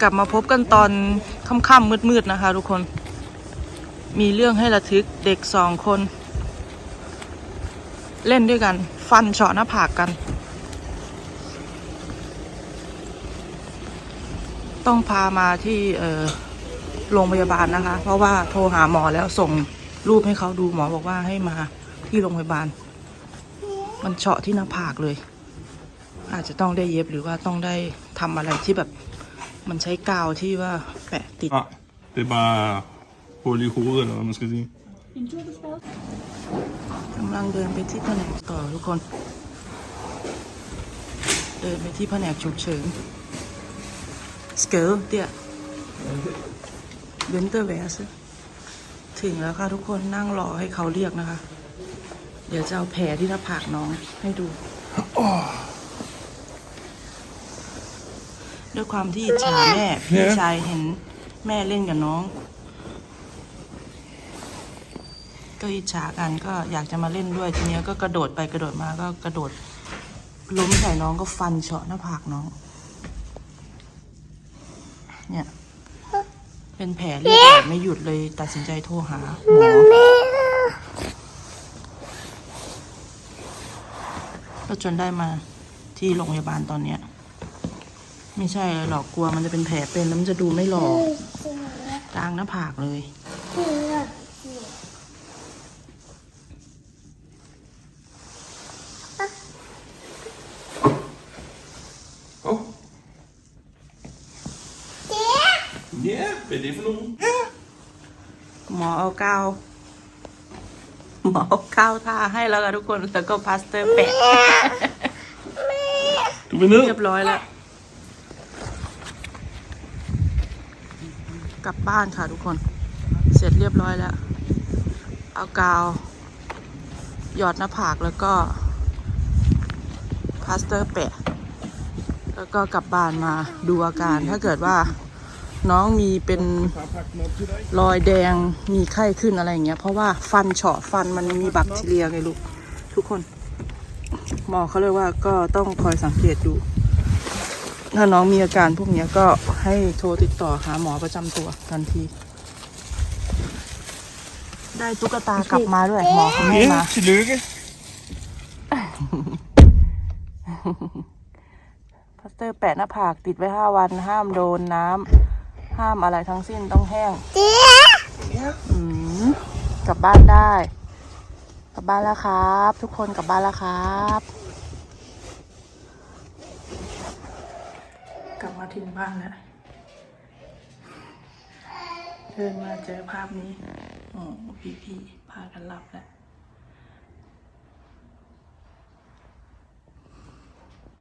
กลับมาพบกันตอนค่ำๆมืดๆนะคะ ทุกคน มีเรื่องให้ระทึกเด็กสองคน เล่นด้วยกัน ฟันเฉาะหน้าผากกัน ต้องพามาที่โรงพยาบาลนะคะ เพราะว่าโทรหาหมอแล้วส่งรูปให้เขาดูหมอบอกว่าให้มาที่โรงพยาบาล มันเฉาะที่หน้าผากเลย อาจจะต้องได้เย็บหรือว่าต้องได้ทำอะไรที่แบบ มันใช้กาวที่ว่าแปะติด Nej, det er bare hul i hovedet, eller hvad man skal sige. กำลังเดินไปที่แผนกต่อทุกคน เดินไปที่แผนกฉุกเฉินสเกลเตี่ยเวนเตอร์แวสถึงแล้วค่ะทุกคนนั่งรอให้เขาเรียกนะคะ เดี๋ยวจะเอาแผลที่หน้าผากน้องให้ดู ด้วยความที่อิจฉาแม่พี่ชายเห็นแม่เล่นกับน้อง ก็อิจฉากันก็อยากจะมาเล่นด้วยทีเนี้ยก็กระโดดไปกระโดดมาก็กระโดดล้มใส่น้องก็ฟันเฉาะหน้าผากน้อง เนี่ย เป็นแผลเลือดออกไม่หยุดเลยตัดสินใจโทรหาหมอก็จนได้มาที่โรงพยาบาลตอนเนี้ย ไม่ใช่อะไรหรอกกลัวมันจะเป็นแผลเป็นแล้วมันจะดูไม่หล่อกลางหน้าผากเลย Åh. Ja, hvad er det for nogen? หมอเอากาวหมอเอากาวทาให้แล้วกันทุกคน แล้วก็พลาสเตอร์แปะ Du vil ned? เรียบร้อยแล้ว ลับบ้านค่ะทุกคน เสร็จเรียบร้อยแล้ว เอากาว หยอดหน้าผากแล้วก็พลาสเตอร์แปะ แล้วก็กลับบ้านมาดูอาการ ถ้าเกิดว่าน้องมีเป็นรอยแดงมีไข้ขึ้นอะไรอย่างเงี้ย เพราะว่าฟันเฉาะฟันมันมีแบคทีเรียไงลูก ทุกคน หมอเขาเลยว่าก็ต้องคอยสังเกตดู ถ้าน้องมีอาการพวกเนี้ยก็ให้โทรติดต่อหาหมอประจำตัวทันที ได้ตุ๊กตากลับมาด้วย หมอเขาให้มา Ja, tillykke. พลาสเตอร์แปะหน้าผากติดไว้ห้าวันห้ามโดนน้ำห้ามอะไรทั้งสิ้นต้องแห้งอืมกลับบ้านได้ กลับบ้านแล้วครับ ทุกคนกลับบ้านแล้วครับ กลับมาถึงบ้านแล้วเดินมาเจอภาพนี้อ๋อพี่ๆพากันหลับแล้ว